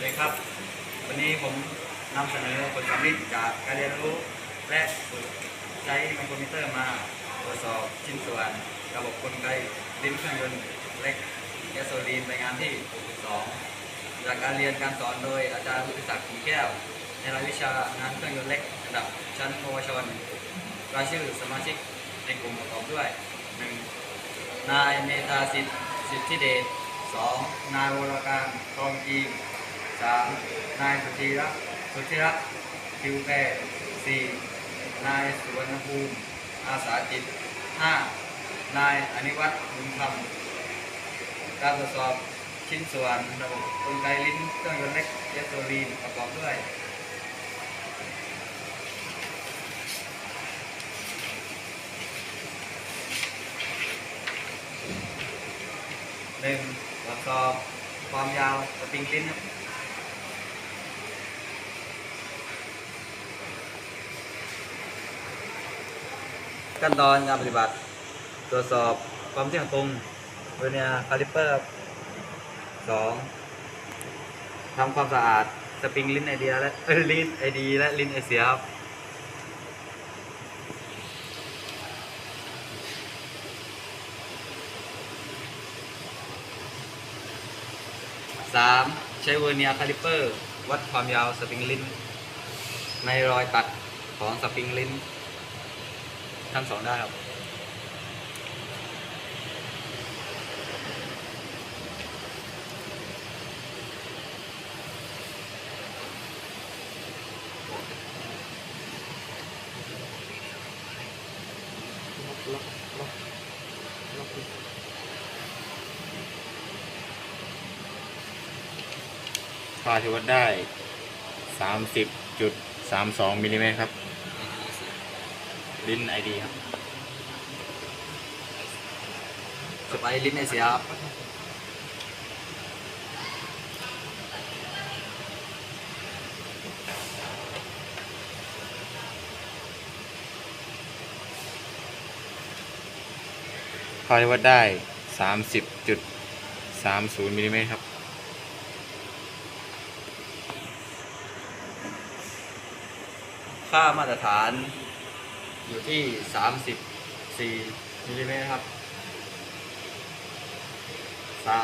วัสดีครับ วันนี้ผมนำเสนอผลสำลิดจากการเรียนรู้ และฝึกใช้ไมโครมิเตอร์มาตรวจสอบชิ้นส่วนระบบกลไกลิ้นเครื่องยนต์เล็กแกสโซลีนไปงานที่ 62 จากการเรียนการสอนโดยอาจารย์วุฒิศักดิ์ขีแก้ว ในรายวิชางานเครื่องยนต์เล็กระดับชั้นปวชนรายชื่อสมาชิกในกลุ่มประกอบด้วย 1. นายเมธาสิทธิ์สิทธิเดช 2. นายวรการทองจีม 3. นายสุธีรักษ์สุธิรักษ์คิวแพร 4. นายสุวรรณภูมิ อาสาจิต 5. นายอนิวัฒน์บุญธรรมการตรวจสอบชิ้นส่วนระบบกลไกลิ้นเครื่องยนต์เล็กเยสโซลีนประกอบด้วยหนึ่งตรวจสอบความยาวสปริงลิ้นครับ ขั้นตอนการปฏิบัติ ตรวจสอบความเที่ยงตรงเวเนียคาลิเปอร์สองทำความสะอาดสปริงลิ้นไอเดียและลิ้นไอดีและลิ้นไอเสียครับสามใช้เวเนียคาลิเปอร์ วัดความยาวสปริงลิ้น ในรอยตัดของสปริงลิ้น ทั้งสองด้านครับค่าที่วัดได้30.32มิลลิเมตรครับ ลิ้นไอดีครับสไปลิ้นไอเสียครับค่าที่วัดได้ 30.30มิลลิเมตรครับค่ามาตรฐาน อยู่ที่ 34มิลลิเมตรครับสะ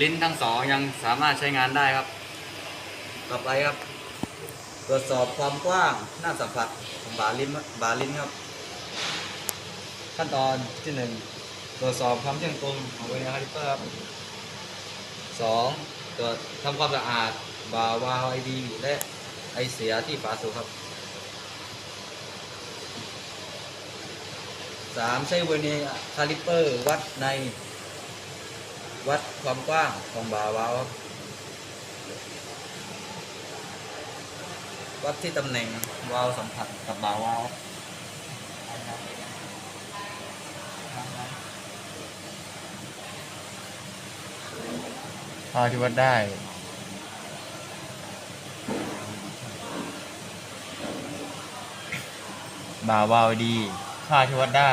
ลิ้นทั้งสองยังสามารถใช้งานได้ครับ ต่อไปครับ ตรวจสอบความกว้างหน้าสัมผัสของบาลิ้นบาลิ้นครับ ขั้นตอนที่หนึ่งตรวจสอบความเที่ยงตรงของเวเนียคาลิเปอร์ครับสองตรวจทำความสะอาดบาวาวไอดีและไอเสียที่ฝาสูบครับ สามใช้เวเนคาลิปเปอร์ วัดใน วัดความกว้างของบาวาววัดที่ตำแหน่งวาวสัมผัสกับบาวาวครับค่าที่วัดได้บาวาวดี ค่าที่วัดได้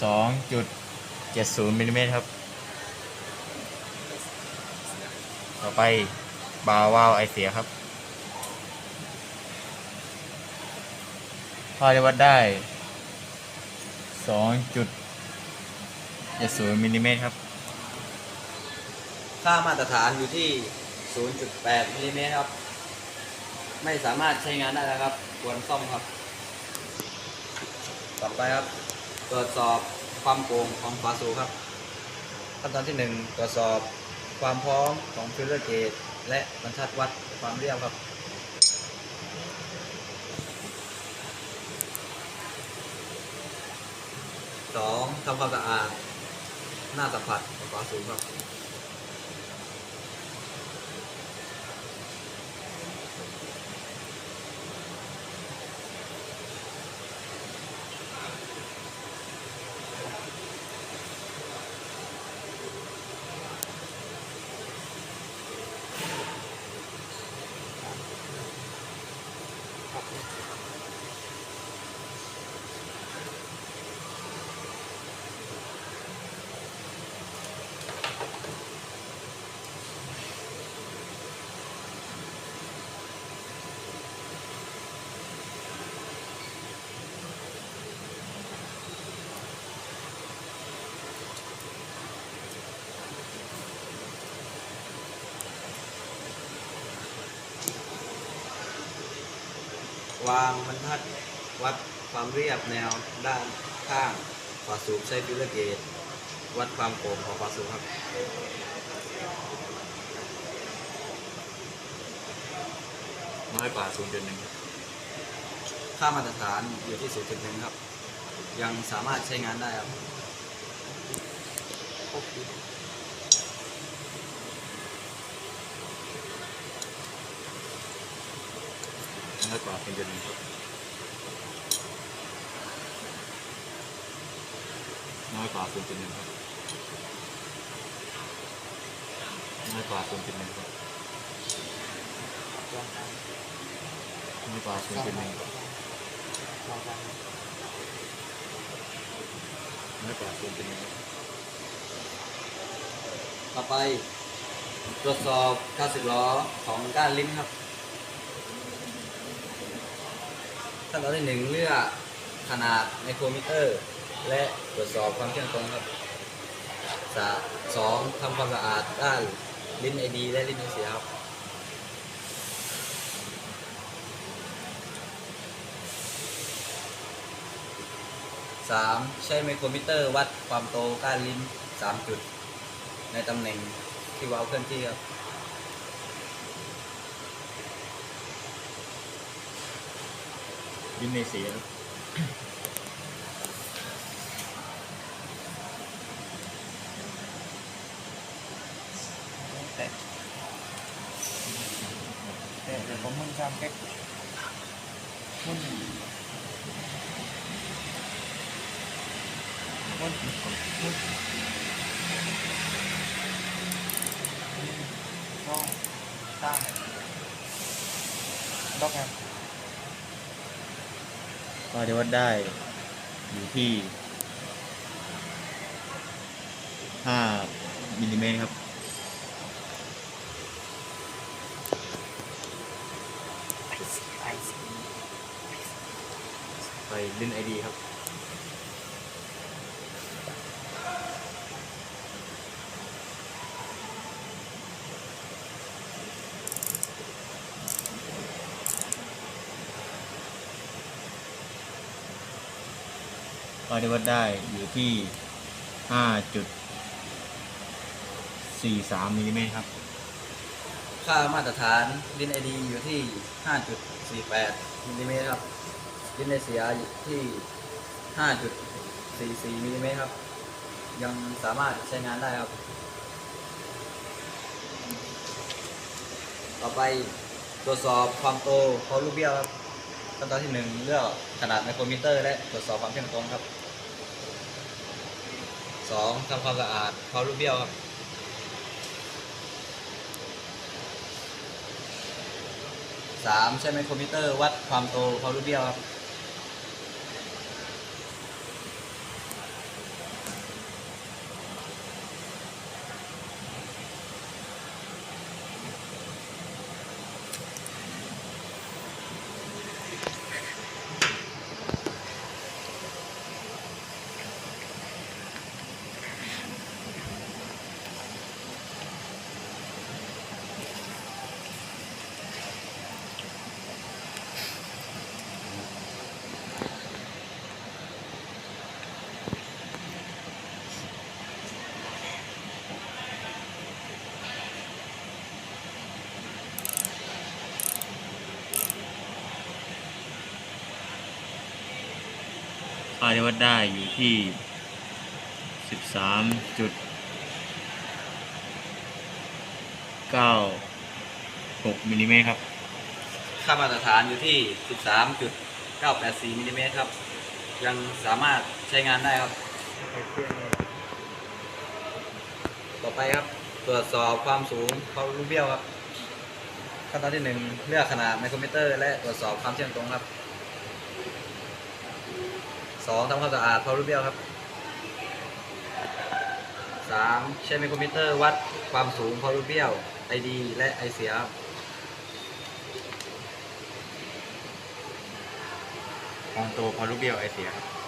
2.70มิลลิเมตรครับ ต่อไปบาวาวไอเสียครับ ค่าที่วัดได้ 2.70มิลลิเมตรครับ ค่ามาตรฐานอยู่ที่ 0.8มิลลิเมตรครับ ไม่สามารถใช้งานได้แล้วครับ ควรซ่อมครับ ต่อไปครับ ตรวจสอบความโปร่งของฝาสูบครับ ขั้นตอนที่ 1 ตรวจสอบความพร้อมของฟิลเลอร์เกจและบรรทัดวัดความเรียบครับสองทำความสะอาดหน้าสัมผัสของฝาสูบครับ วางบรรทัดวัดความเรียบแนวด้านข้างฝาสูบใช้ฟิลเลอร์เกจวัดความโปร่งของฝาสูบครับน้อยกว่าศูนย์จุดหนึ่งค่ามาตรฐานอยู่ที่ 0.1 ครับ ยังสามารถใช้งานได้ครับ น้อยกว่าศูนจุดหนึ่งครับน้อยกว่าศูนย์จุดหนึ่งครับน้อยกว่าศูนย์จุดหนึ่งครับน้อยกว่าศูนย์จุดหนึ่งครับน้อยกว่าศูนย์จุดหนึ่งครับต่อไปตรวจสอบการสึกล้อของก้านลิ้นครับ ขั้นตอนที่หนึ่งเลือกขนาดไมโครมิเตอร์ และตรวจสอบความเที่ยงตรงครับสาสองทำความสะอาดด้านลิ้นไอดีและลิ้นไอเสียครับสามใช้ไมโครมิเตอร์วัดความโตก้านลิ้นสามจุด ในตำแหน่งที่วาล์วเคลื่อนที่ครับ ดินในเสียครับแต่แต่เดี๋ยวผมมึงทำแค่มึงมึงมึง ก็ตั้งล็อกไงก็จะวัดได้อยู่ที่ห้ามิลลิเมตรครับ ไปลิ้นไอดีครับ ก็จะวัดได้อยู่ที่ห้าจุดสี่สามมิลลิเมตรครับ ค่ามาตรฐานลิ้นไอดีอยู่ที่ 5.48มิลลิเมตรครับลิ้นไอเสียอยู่ที่ 5.44มิลลิเมตรครับ ยังสามารถใช้งานได้ครับ ต่อไปตรวจสอบความโตของลูกเบี้ยวครับขั้นตอนที่หนึ่งเลือกขนาดไมโครมิเตอร์ และตรวจสอบความเที่ยงตรงครับ สองทำความสะอาดเพาลูกเบี้ยวครับสามใช้ไมโครมิเตอร์วัดความโตเพาลูกเบี้ยวครับ ที่วัดได้อยู่ที่สิบสามจุดเก้าหกมิลลิเมตรครับ ค่ามาตรฐานอยู่ที่ 13.984มิลลิเมตรครับ ยังสามารถใช้งานได้ครับ ต่อไปครับ ตรวจสอบความสูงเพาลูกเบี้ยวครับ ขั้นตอนที่หนึ่งเลือกขนาดไมโครมิเตอร์ และตรวจสอบความเที่ยงตรงครับ สองทำความสะอาดพาลูกเบี้ยวครับสามใช้ไมโครมิเตอร์วัดความสูงพาลูกเบี้ยวไอดีและไอเสียครับความโตพอลูกเบลไอเสียครับ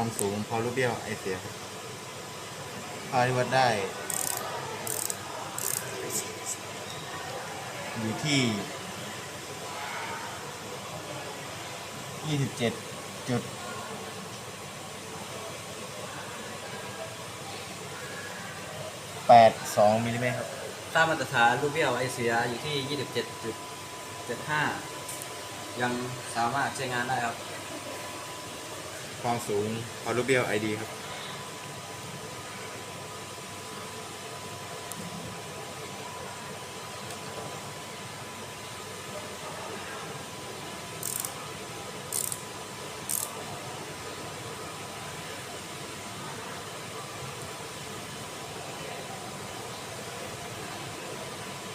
ความสูงพอรูปเบี้ยวไอเสียครับค่าที่วัดได้ อยู่ที่ยี่สิบเจ็ดจุดแปดสองมิลลิเมตรครับค่ามาตรฐานรูปเบี้ยวไอเสียอยู่ที่ 27.75 ยังสามารถใช้งานได้ครับ ความสูงพอรูเบี้ยวไอดีครับ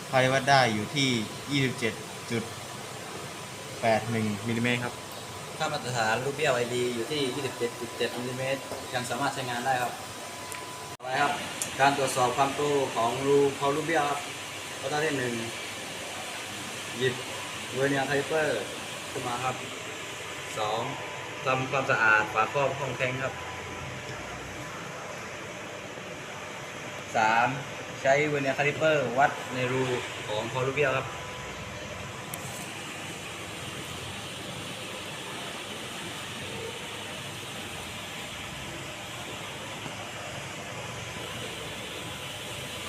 ค่าที่วัดได้อยู่ที่ยี่สิบเจ็ดจุดแปดหนึ่งมิลลิเมตรครับ ค่ามาตรฐานรูปเบี้ยวไอดีอยู่ที่ 27.7มิลลิเมตรยังสามารถใช้งานได้ครับต่อไปครับ การตรวจสอบความโตของรูพอรูปเบี้ยวครับข้อที่หนึ่งหยิบเวเนียร์ไคเปอร์ขึ้นมาครับสองทำความสะอาดฝาครอบห้องแทงครับสามใช้เวเนียร์คาลิเปอร์ วัดในรูของพอรูเบี้ยวครับ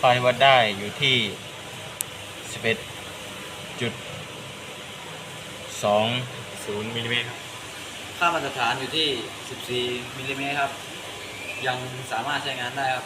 ค่ายวัดได้อยู่ที่ 11.2 0มิลลิเมตรครับ ค่ามาตรฐานอยู่ที่ 14มิลลิเมตรครับ ยังสามารถใช้งานได้ครับ